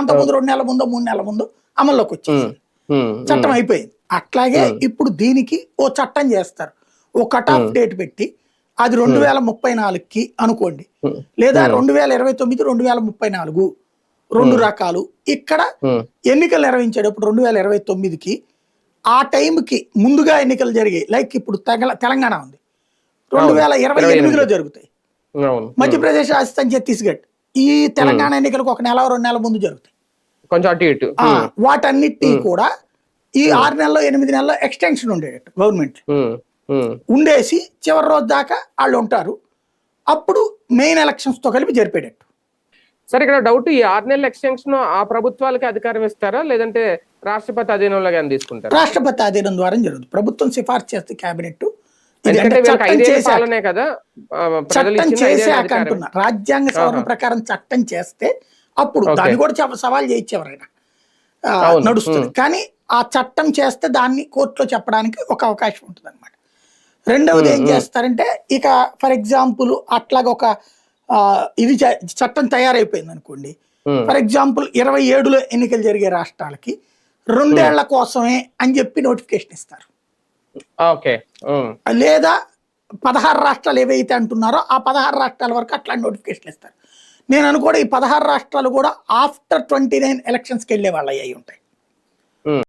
అంతకుముందు రెండు నెలల ముందో మూడు నెలల ముందు అమల్లోకి వచ్చింది చట్టం అయిపోయింది. అట్లాగే ఇప్పుడు దీనికి ఓ చట్టం చేస్తారు. ఓ కట్ ఆఫ్ డేట్ పెట్టి అది రెండు వేల ముప్పై నాలుగుకి అనుకోండి. లేదా రెండు వేల ఇరవై తొమ్మిది రెండు వేల ముప్పై నాలుగు రెండు రకాలు. ఇక్కడ ఎన్నికలు నిర్వహించేటప్పుడు రెండు వేల ఇరవై తొమ్మిదికి ఆ టైంకి ముందుగా ఎన్నికలు జరిగాయి. లైక్ ఇప్పుడు తెలంగాణ ఉంది. రెండు వేల ఇరవై ఎనిమిదిలో జరుగుతాయి. మధ్యప్రదేశ్ రాజస్థాన్ ఛత్తీస్గఢ్. ఈ తెలంగాణ ఎన్నికలకు ఒక నెల రెండు నెలల ముందు జరుగుతాయి. కొంచెం అటు ఇటు. ఆ, వాటన్నిటినీ కూడా ఈ ఆరు నెలల్లో ఎనిమిది నెలల్లో ఎక్స్టెన్షన్ ఉండేటట్టు గవర్నమెంట్ ఉండేసి చివరి రోజు దాకా వాళ్ళు ఉంటారు. అప్పుడు మెయిన్ ఎలక్షన్స్తో కలిపి జరిపేటట్టు. సరే ఇక్కడ డౌట్ ఈ ఆరు నెలల ఎక్స్టెన్షన్ ఆ ప్రభుత్వాలకి అధికారం ఇస్తారా? లేదంటే రాష్ట్రపతి అధీనంలో కానీ తీసుకుంటారా? రాష్ట్రపతి ఆధీనం ద్వారా జరుగుతుంది. ప్రభుత్వం సిఫార్సు చేస్తే కేబినెట్ చట్టం చేశాక. అంటున్నా. రాజ్యాంగ సవరణ. ప్రకారం చట్టం చేస్తే అప్పుడు. దాన్ని కూడా సవాల్ చేయొచ్చు ఎవరైనా ఆ, అవును. నడుస్తుంది. కానీ ఆ చట్టం చేస్తే దాన్ని కోర్టులో చెప్పడానికి ఒక అవకాశం ఉంటుంది అనమాట రెండవది ఏం చేస్తారంటే ఇక ఫర్ ఎగ్జాంపుల్ అట్లాగా ఒక ఇది చట్టం తయారైపోయింది అనుకోండి ఫర్ ఎగ్జాంపుల్ ఇరవై ఏడులో ఎన్నికలు జరిగే రాష్ట్రాలకి రెండేళ్ళ కోసమే అని చెప్పి నోటిఫికేషన్ ఇస్తారు. లేదా పదహారు రాష్ట్రాలు ఏవైతే అంటున్నారో ఆ పదహారు రాష్ట్రాల వరకు అట్లాంటి నోటిఫికేషన్ ఇస్తారు. నేను అనుకోవడం ఈ పదహారు రాష్ట్రాలు కూడా ఆఫ్టర్ ట్వంటీ నైన్ ఎలక్షన్స్కి వెళ్ళే వాళ్ళు అయ్యి ఉంటాయి.